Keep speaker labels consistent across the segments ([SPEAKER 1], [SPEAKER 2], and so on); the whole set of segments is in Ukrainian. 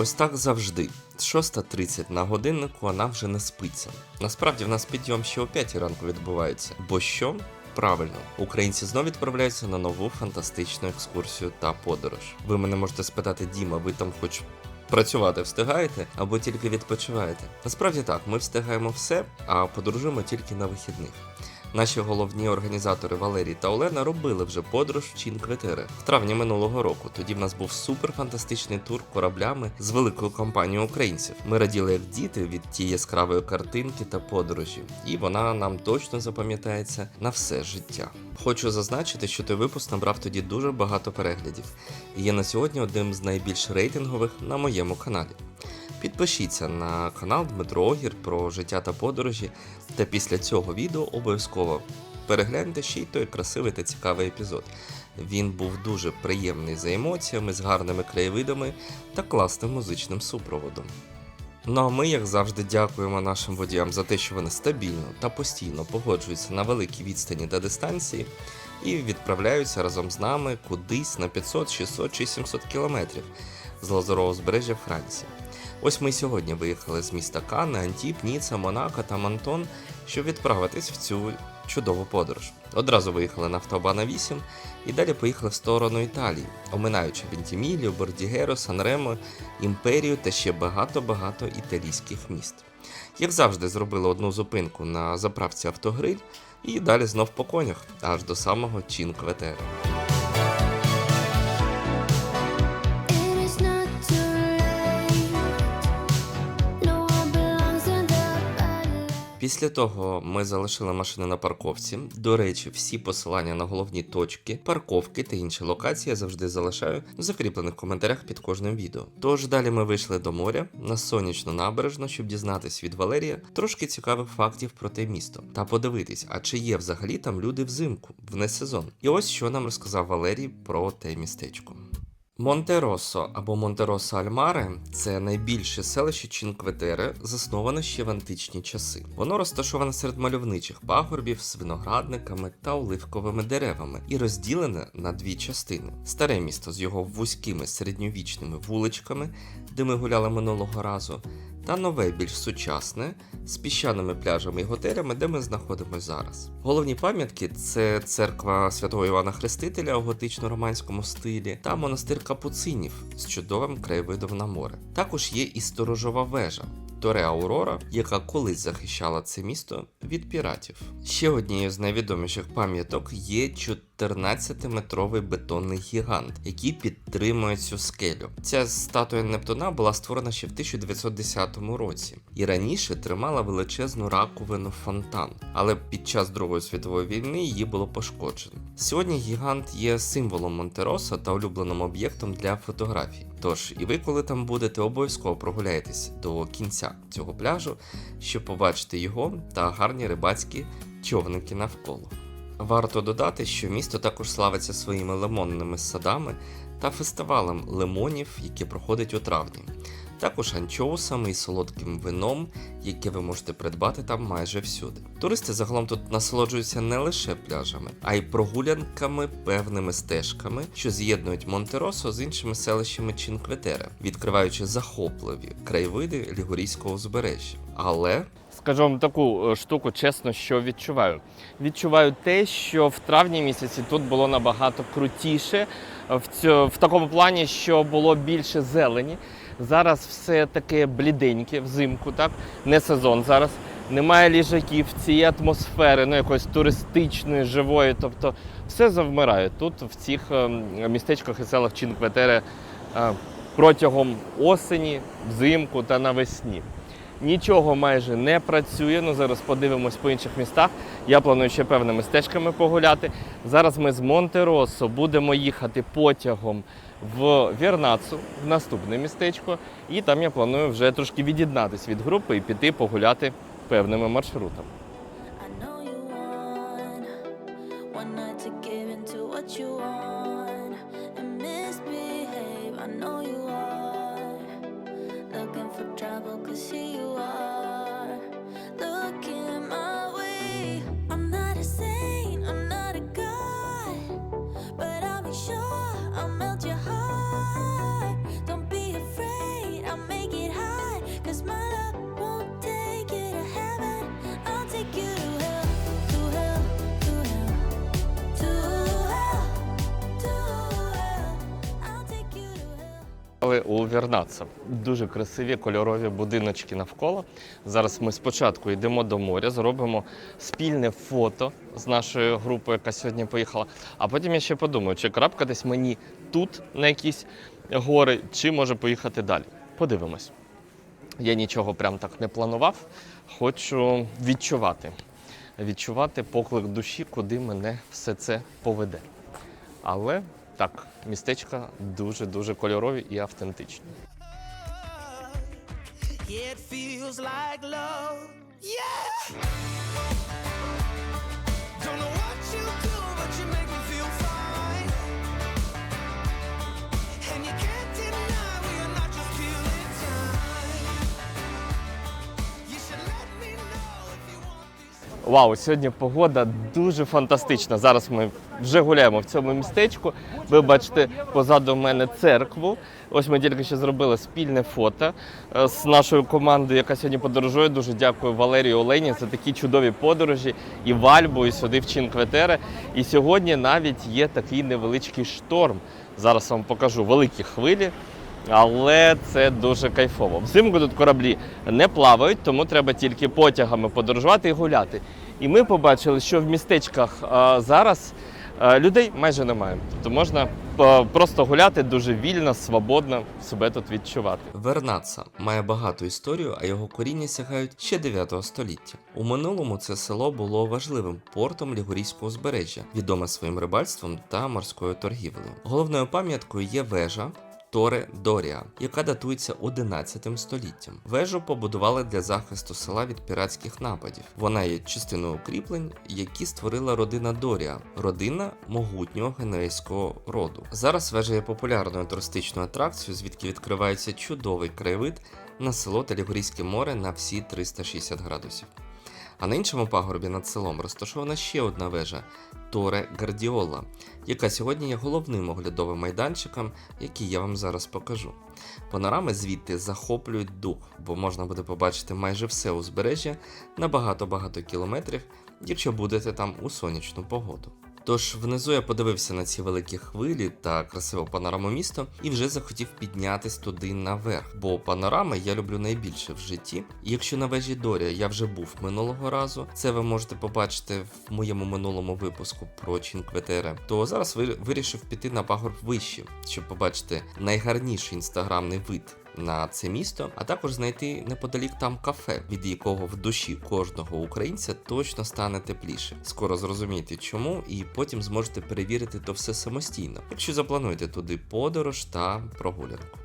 [SPEAKER 1] Ось так завжди. 6.30 на годиннику, а нам вже не спиться. Насправді в нас підйом ще о 5 ранку відбувається. Бо що? Правильно, українці знов відправляються на нову фантастичну екскурсію та подорож. Ви мене можете спитати, Діма, ви там хоч працювати встигаєте або тільки відпочиваєте? Насправді так, ми встигаємо все, а подорожуємо тільки на вихідних. Наші головні організатори Валерій та Олена робили вже подорож в Чінкветере в травні минулого року. Тоді в нас був суперфантастичний тур кораблями з великою компанією українців. Ми раділи як діти від тієї яскравої картинки та подорожі, і вона нам точно запам'ятається на все життя. Хочу зазначити, що той випуск набрав тоді дуже багато переглядів і є на сьогодні одним з найбільш рейтингових на моєму каналі. Підпишіться на канал Дмитро Огір про життя та подорожі, та після цього відео обов'язково перегляньте ще й той красивий та цікавий епізод. Він був дуже приємний за емоціями, з гарними краєвидами та класним музичним супроводом. Ну а ми, як завжди, дякуємо нашим водіям за те, що вони стабільно та постійно погоджуються на великій відстані та дистанції і відправляються разом з нами кудись на 500, 600 чи 700 кілометрів з Лазурового збережжя Франції. Ось ми сьогодні виїхали з міста Канни, Антіп, Ніца, Монако та Мантон, щоб відправитись в цю чудову подорож. Одразу виїхали на автобана 8 і далі поїхали в сторону Італії, оминаючи Вентімілію, Бордігеро, Санремо, Імперію та ще багато-багато італійських міст. Як завжди, зробили одну зупинку на заправці автогриль і далі знов по конях, аж до самого Чінкветера. Після того ми залишили машини на парковці. До речі, всі посилання на головні точки, парковки та інші локації я завжди залишаю в закріплених коментарях під кожним відео. Тож далі ми вийшли до моря на сонячну набережну, щоб дізнатись від Валерія трошки цікавих фактів про те місто та подивитись, а чи є взагалі там люди взимку в несезон. І ось що нам розказав Валерій про те містечко. Монтероссо або Монтеросо Альмаре це найбільше селище Чінкветере, засноване ще в античні часи. Воно розташоване серед мальовничих пагорбів з виноградниками та оливковими деревами і розділене на дві частини: старе місто з його вузькими середньовічними вуличками, де ми гуляли минулого разу, та нове, більш сучасне, з піщаними пляжами і готелями, де ми знаходимося зараз. Головні пам'ятки це церква святого Івана Хрестителя у готично-романському стилі та монастир капуцинів з чудовим краєвидом на море. Також є і сторожова вежа. Торе Аурора, яка колись захищала це місто від піратів. Ще однією з найвідоміших пам'яток є 14-метровий бетонний гігант, який підтримує цю скелю. Ця статуя Нептуна була створена ще в 1910 році і раніше тримала величезну раковину фонтан, але під час Другої світової війни її було пошкоджено. Сьогодні гігант є символом Монтероса та улюбленим об'єктом для фотографій. Тож і ви, коли там будете, обов'язково прогуляйтесь до кінця цього пляжу, щоб побачити його та гарні рибацькі човники навколо. Варто додати, що місто також славиться своїми лимонними садами та фестивалем лимонів, який проходить у травні. Також анчоусами і солодким вином, яке ви можете придбати там майже всюди. Туристи загалом тут насолоджуються не лише пляжами, а й прогулянками певними стежками, що з'єднують Монтеросо з іншими селищами Чінкветера, відкриваючи захопливі краєвиди Лігурійського узбережжя. Але
[SPEAKER 2] Скажу вам таку е, штуку, чесно, що відчуваю. Відчуваю те, що в травні місяці тут було набагато крутіше, е, в, цьо, в такому плані, що було більше зелені. Зараз все таке бліденьке взимку, так? Не сезон зараз. Немає ліжаків, цієї атмосфери, ну якоїсь туристичної, живої. Тобто все завмирає тут, в цих е, містечках і селах Чінкветере протягом осені, взимку та навесні. Нічого майже не працює. Ну зараз подивимось по інших містах. Я планую ще певними стежками погуляти. Зараз ми з Монтеросо будемо їхати потягом в Вірнацу, в наступне містечко. І там я планую вже трошки від'єднатись від групи і піти погуляти певними маршрутами.
[SPEAKER 3] I know you
[SPEAKER 2] у Вернаца. Дуже красиві кольорові будиночки навколо. Зараз ми спочатку йдемо до моря, зробимо спільне фото з нашою групою, яка сьогодні поїхала. А потім я ще подумаю, чи крапкатись мені тут на якісь гори, чи може поїхати далі. Подивимось. Я нічого прям так не планував. Хочу відчувати. Відчувати поклик душі, куди мене все це поведе. Але так, містечка дуже-дуже кольорові і автентичні.
[SPEAKER 4] It feels like love. Yeah.
[SPEAKER 2] Вау, сьогодні погода дуже фантастична. Зараз ми вже гуляємо в цьому містечку. Ви бачите позаду мене церкву. Ось ми тільки що зробили спільне фото е, з нашою командою, яка сьогодні подорожує. Дуже дякую Валерію Олені за такі чудові подорожі і в Альбу, і сюди в Чінкветере. І сьогодні навіть є такий невеличкий шторм. Зараз вам покажу великі хвилі. Але це дуже кайфово. Взимку тут кораблі не плавають, тому треба тільки потягами подорожувати і гуляти. І ми побачили, що в містечках зараз людей майже немає. Тобто можна просто гуляти дуже вільно, свободно себе тут відчувати.
[SPEAKER 1] Вернаца має багату історію, а його коріння сягають ще 9 століття. У минулому це село було важливим портом Лігурійського узбережжя, відоме своїм рибальством та морською торгівлею. Головною пам'яткою є вежа. Торе Доріа, яка датується 11 століттям. Вежу побудували для захисту села від піратських нападів. Вона є частиною укріплень, які створила родина Доріа, родина могутнього генуейського роду. Зараз вежа є популярною туристичною атракцією, звідки відкривається чудовий краєвид на село та Лігурійське море на всі 360 градусів. А на іншому пагорбі над селом розташована ще одна вежа Торе Гардіола, яка сьогодні є головним оглядовим майданчиком, який я вам зараз покажу. Панорами звідти захоплюють дух, бо можна буде побачити майже все узбережжя на багато-багато кілометрів, якщо будете там у сонячну погоду. Тож внизу я подивився на ці великі хвилі та красиву панораму міста і вже захотів піднятись туди наверх, бо панорами я люблю найбільше в житті. Якщо на вежі Дорія я вже був минулого разу, це ви можете побачити в моєму минулому випуску про Чінкветере, то зараз вирішив піти на пагорб вище, щоб побачити найгарніший інстаграмний вид на це місто, а також знайти неподалік там кафе, від якого в душі кожного українця точно стане тепліше. Скоро зрозумієте чому, і потім зможете перевірити то все самостійно, якщо заплануєте туди подорож та прогулянку.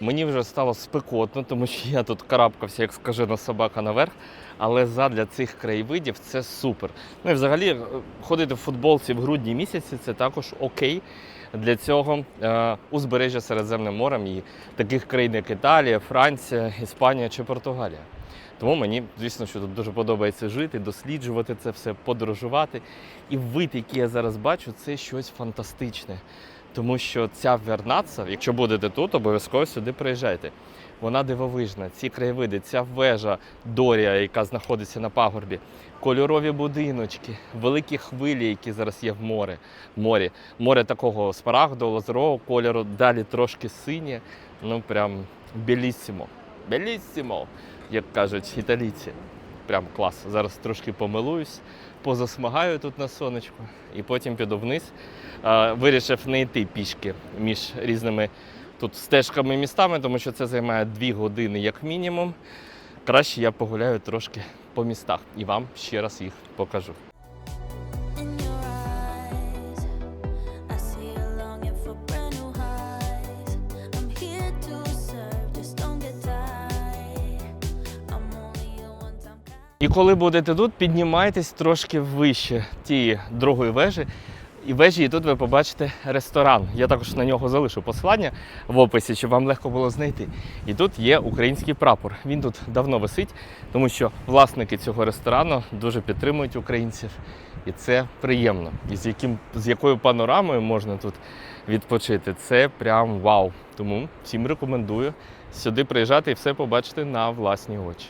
[SPEAKER 2] Мені вже стало спекотно, тому що я тут карабкався, як скажена собака наверх. Але задля цих краєвидів це супер. Ну і взагалі е, ходити в футболці в грудні місяці це також окей. Для цього е, узбережжя Середземним морем і таких країн, як Італія, Франція, Іспанія чи Португалія. Тому мені, звісно, що тут дуже подобається жити, досліджувати це все, подорожувати. І вид, який я зараз бачу, це щось фантастичне. Тому що ця Вернаца, якщо будете тут, обов'язково сюди приїжджайте. Вона дивовижна. Ці краєвиди, ця вежа Дорія, яка знаходиться на пагорбі, кольорові будиночки, великі хвилі, які зараз є в море, морі. Море такого смарагдового, лазурового кольору, далі трошки синє. Ну прям белісімо. Белісімо, як кажуть італійці. Прям клас. Зараз трошки помилуюсь, позасмагаю тут на сонечку і потім піду вниз. Вирішив не йти пішки між різними тут стежками і містами, тому що це займає дві години як мінімум. Краще я погуляю трошки по містах і вам ще раз їх покажу. І коли будете тут, піднімайтесь трошки вище тієї другої вежі. І вежі, і тут ви побачите ресторан. Я також на нього залишу посилання в описі, щоб вам легко було знайти. І тут є український прапор. Він тут давно висить, тому що власники цього ресторану дуже підтримують українців. І це приємно. І з, яким, з якою панорамою можна тут відпочити, це прям вау. Тому всім рекомендую сюди приїжджати і все побачити на власні очі.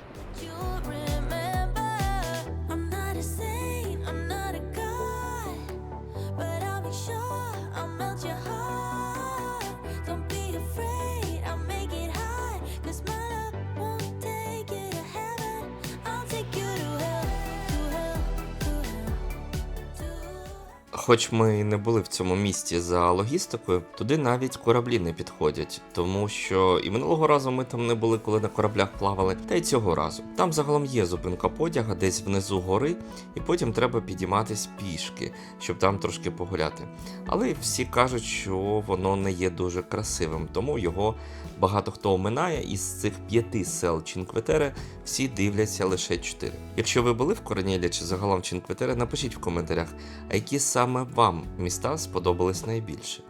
[SPEAKER 1] Хоч ми і не були в цьому місті за логістикою, туди навіть кораблі не підходять, тому що і минулого разу ми там не були, коли на кораблях плавали, та й цього разу. Там загалом є зупинка потяга десь внизу гори, і потім треба підійматись пішки, щоб там трошки погуляти. Але всі кажуть, що воно не є дуже красивим, тому його багато хто оминає, і з цих п'яти сел Чінкветере всі дивляться лише чотири. Якщо ви були в Корнєлі чи загалом Чінкветере, напишіть в коментарях, а які саме вам міста сподобались найбільше.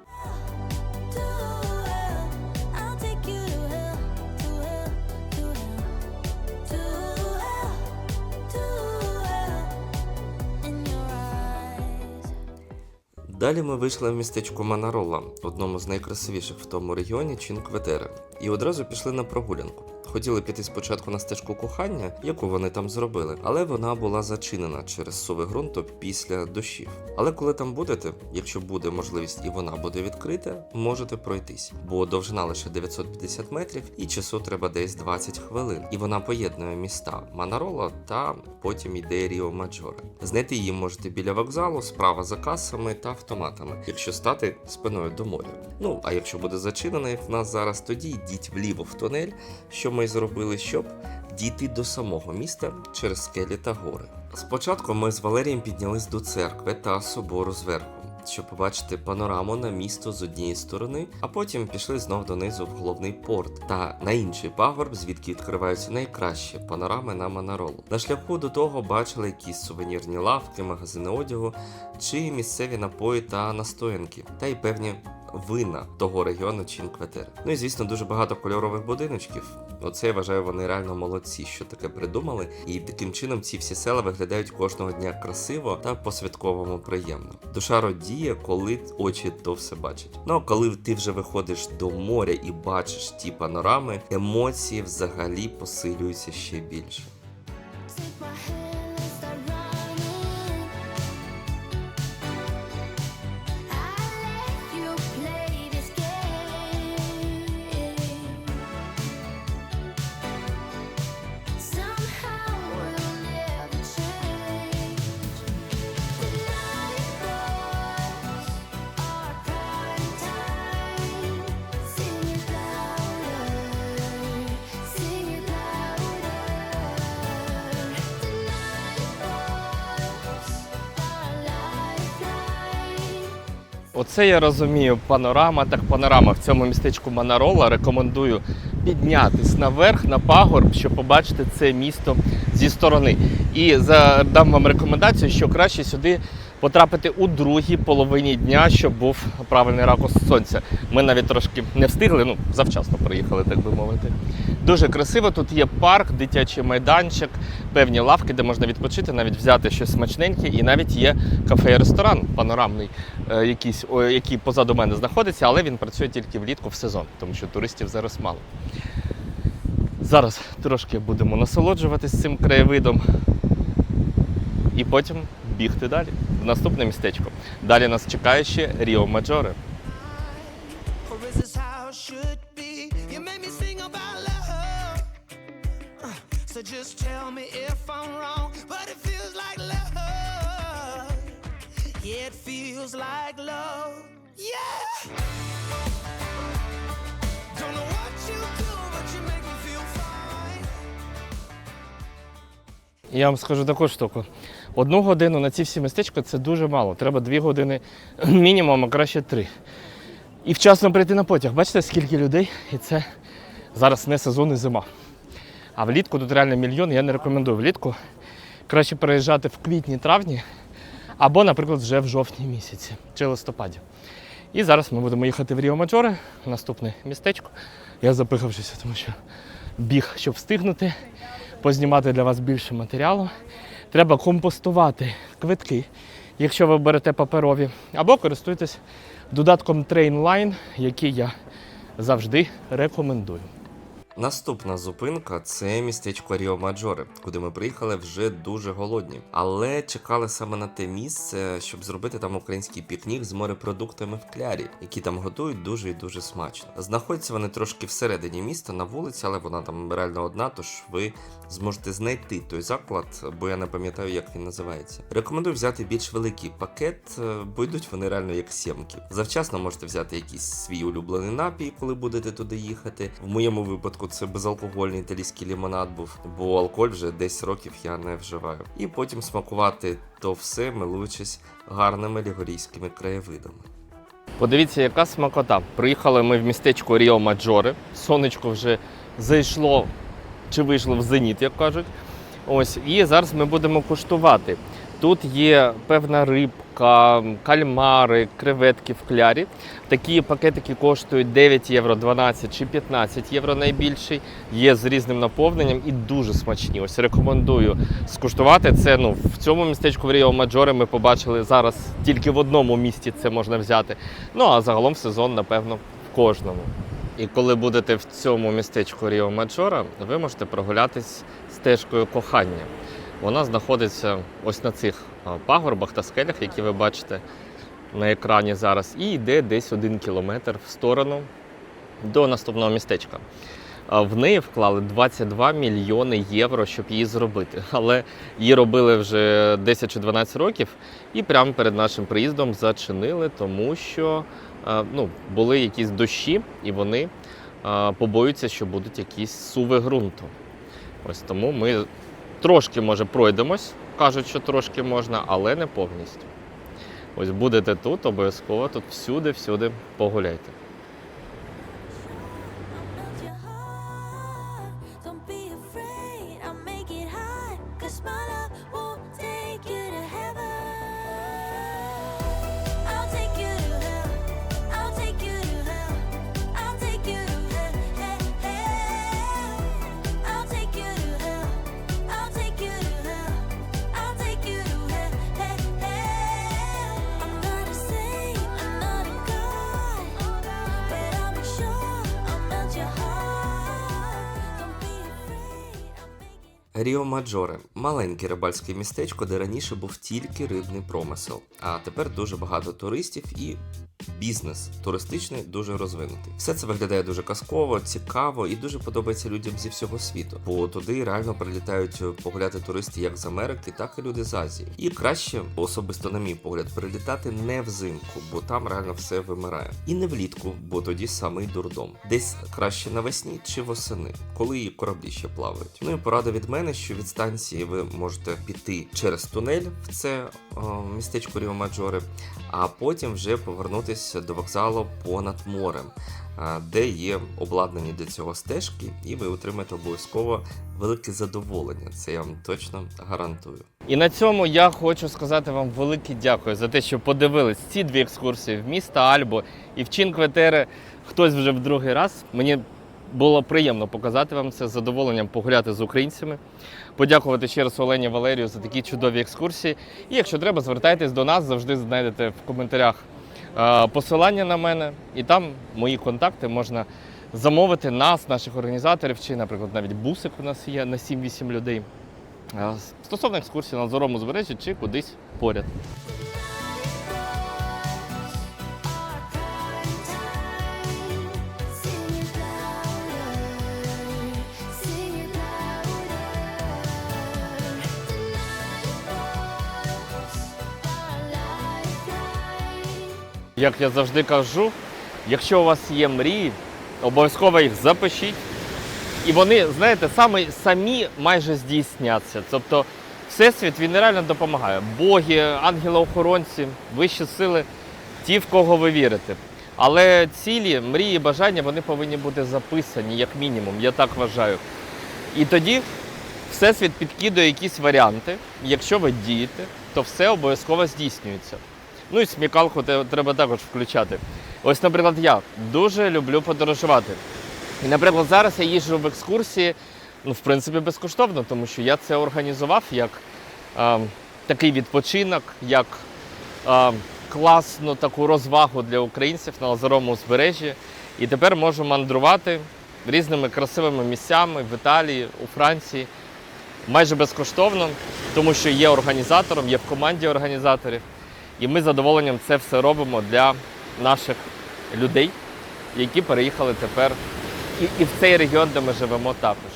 [SPEAKER 1] Далі ми вийшли в містечко Манарола, одному з найкрасивіших в тому регіоні Чінкветере, і одразу пішли на прогулянку. Хотіли піти спочатку на стежку кохання, яку вони там зробили, але вона була зачинена через суви ґрунту після дощів. Але коли там будете, якщо буде можливість і вона буде відкрита, можете пройтись, бо довжина лише 950 метрів і часу треба десь 20 хвилин. І вона поєднує міста Манарола та потім йде Ріо Маджоре. Знайти її можете біля вокзалу, справа за касами та автоматами, якщо стати спиною до моря. Ну а якщо буде зачинена, як в нас зараз, тоді йдіть вліво в тунель, що ми й зробили, щоб дійти до самого міста через скелі та гори. Спочатку ми з Валерієм піднялись до церкви та собору зверху. Щоб побачити панораму на місто з однієї сторони, а потім пішли знов донизу в головний порт та на інший пагорб, звідки відкриваються найкращі панорами на Манаролу. На шляху до того бачили якісь сувенірні лавки, магазини одягу чи місцеві напої та настоянки, та й певні вина того регіону Чінкветер. Ну і звісно, дуже багато кольорових будиночків. Оце я вважаю, вони реально молодці, що таке придумали. І таким чином ці всі села виглядають кожного дня красиво та по-святковому приємно. Душа радіє, коли очі то все бачать. Ну коли ти вже виходиш до моря і бачиш ті панорами, емоції взагалі посилюються ще більше.
[SPEAKER 2] Оце я розумію. Панорама, так панорама в цьому містечку Манарола. Рекомендую піднятись наверх на пагорб, щоб побачити це місто зі сторони. І задам вам рекомендацію, що краще сюди потрапити у другій половині дня, щоб був правильний ракурс сонця. Ми навіть трошки не встигли, ну завчасно приїхали, так би мовити. Дуже красиво. Тут є парк, дитячий майданчик, певні лавки, де можна відпочити, навіть взяти щось смачненьке, і навіть є кафе і ресторан панорамний, е, якийсь, який позаду мене знаходиться, але він працює тільки влітку в сезон, тому що туристів зараз мало. Зараз трошки будемо насолоджуватись цим краєвидом і потім бігти далі. В наступне містечко. Далі нас чекає ще Ріо Маджоре.
[SPEAKER 4] Or is this how it should be? You made me sing about love. Uh, so just tell me if I'm wrong, but it feels like love. Yeah, it feels like love. Yeah. Don't know what you do, but you make me feel fine.
[SPEAKER 2] Я вам скажу таку штуку. Одну годину на ці всі містечка це дуже мало. Треба дві години мінімум, а краще три. І вчасно прийти на потяг. Бачите, скільки людей, і це зараз не сезон і зима. А влітку тут реально мільйон, я не рекомендую влітку. Краще переїжджати в квітні-травні або, наприклад, вже в жовтні місяці чи листопаді. І зараз ми будемо їхати в Ріо Маджоре, наступне містечко. Я запихавшися, тому що біг, щоб встигнути, познімати для вас більше матеріалу. Треба компостувати квитки, якщо ви берете паперові, або користуйтесь додатком Trainline, який я завжди рекомендую.
[SPEAKER 1] Наступна зупинка це містечко Ріо Маджоре, куди ми приїхали вже дуже голодні, але чекали саме на те місце, щоб зробити там український пікнік з морепродуктами в клярі, які там готують дуже і дуже смачно. Знаходяться вони трошки всередині міста на вулиці, але вона там реально одна, тож ви зможете знайти той заклад, бо я не пам'ятаю, як він називається. Рекомендую взяти більш великий пакет, е, бо йдуть вони реально як сімки. Завчасно можете взяти якийсь свій улюблений напій, коли будете туди їхати. В моєму випадку це безалкогольний італійський лімонад був, бо алкоголь вже 10 років я не вживаю. І потім смакувати то все, милуючись гарними лігорійськими краєвидами.
[SPEAKER 2] Подивіться, яка смакота. Приїхали ми в містечко Ріо Маджоре. Сонечко вже зайшло чи вийшло в зеніт, як кажуть. Ось, і зараз ми будемо куштувати. Тут є певна рибка, кальмари, креветки в клярі. Такі пакетики коштують 9 євро, 12 чи 15 євро найбільший. Є з різним наповненням і дуже смачні. Ось рекомендую скуштувати це. Ну в цьому містечку в Ріо Маджоре ми побачили зараз тільки в одному місті це можна взяти. Ну а загалом сезон, напевно, в кожному. І коли будете в цьому містечку Ріо Маджора, ви можете прогулятись стежкою кохання. Вона знаходиться ось на цих пагорбах та скелях, які ви бачите на екрані зараз, і йде десь один кілометр в сторону до наступного містечка. В неї вклали 22 мільйони євро, щоб її зробити. Але її робили вже 10 чи 12 років, і прямо перед нашим приїздом зачинили, тому що ну, були якісь дощі, і вони побоюються, що будуть якісь суви ґрунту. Ось тому ми трошки, може, пройдемось. Кажуть, що трошки можна, але не повністю. Ось будете тут, обов'язково тут всюди-всюди погуляйте.
[SPEAKER 1] Маджоре маленьке рибальське містечко, де раніше був тільки рибний промисел, а тепер дуже багато туристів і бізнес туристичний дуже розвинутий. Все це виглядає дуже казково, цікаво і дуже подобається людям зі всього світу, бо туди реально прилітають погуляти туристи як з Америки, так і люди з Азії. І краще, особисто на мій погляд, прилітати не взимку, бо там реально все вимирає. І не влітку, бо тоді самий дурдом. Десь краще навесні чи восени, коли і кораблі ще плавають. Ну і порада від мене, що від станції ви можете піти через тунель в це о, містечко Ріо Маджоре, а потім вже повернутися до вокзалу понад морем, де є обладнані для цього стежки, і ви отримаєте обов'язково велике задоволення. Це я вам точно гарантую.
[SPEAKER 2] І на цьому я хочу сказати вам велике дякую за те, що подивились ці дві екскурсії в місто Альбо і в Чінкветере. Хтось вже в другий раз. Мені було приємно показати вам це з задоволенням погуляти з українцями. Подякувати ще раз Олені Валерію за такі чудові екскурсії. І якщо треба, звертайтесь до нас, завжди знайдете в коментарях е, посилання на мене, і там мої контакти можна замовити нас, наших організаторів, чи, наприклад, навіть бусик у нас є на 7-8 людей. Е, Стосовно екскурсії на зорому збережжі чи кудись поряд. Як я завжди кажу, якщо у вас є мрії, обов'язково їх запишіть. І вони, знаєте, самі, самі майже здійсняться. Тобто Всесвіт він нереально допомагає. Боги, ангели-охоронці, вищі сили, ті, в кого ви вірите. Але цілі, мрії, бажання вони повинні бути записані, як мінімум, я так вважаю. І тоді Всесвіт підкидує якісь варіанти. Якщо ви дієте, то все обов'язково здійснюється. Ну і смікалку треба також включати. Ось, наприклад, я дуже люблю подорожувати. І, наприклад, зараз я їжджу в екскурсії, ну, в принципі, безкоштовно, тому що я це організував як е, такий відпочинок, як е, класну таку розвагу для українців на Лазаровому узбережжі. І тепер можу мандрувати різними красивими місцями в Італії, у Франції. Майже безкоштовно, тому що є організатором, є в команді організаторів. І ми з задоволенням це все робимо для наших людей, які переїхали тепер і, і в цей регіон, де ми живемо також.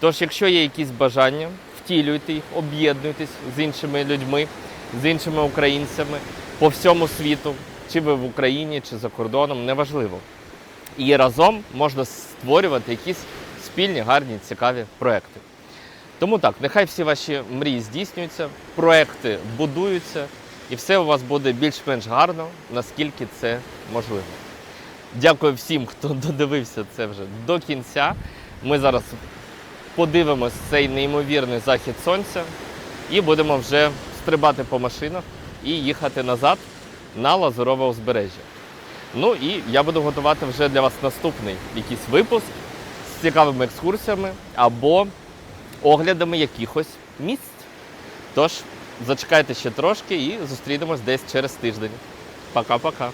[SPEAKER 2] Тож, якщо є якісь бажання, втілюйте їх, об'єднуйтесь з іншими людьми, з іншими українцями по всьому світу, чи ви в Україні, чи за кордоном, неважливо. І разом можна створювати якісь спільні, гарні, цікаві проекти. Тому так, нехай всі ваші мрії здійснюються, проекти будуються, і все у вас буде більш-менш гарно, наскільки це можливо. Дякую всім, хто додивився це вже до кінця. Ми зараз подивимось цей неймовірний захід сонця і будемо вже стрибати по машинах і їхати назад на Лазурове узбережжя. Ну і я буду готувати вже для вас наступний якийсь випуск з цікавими екскурсіями або оглядами якихось місць. Тож, зачекайте ще трошки і зустрінемось десь через тиждень. Пока-пока.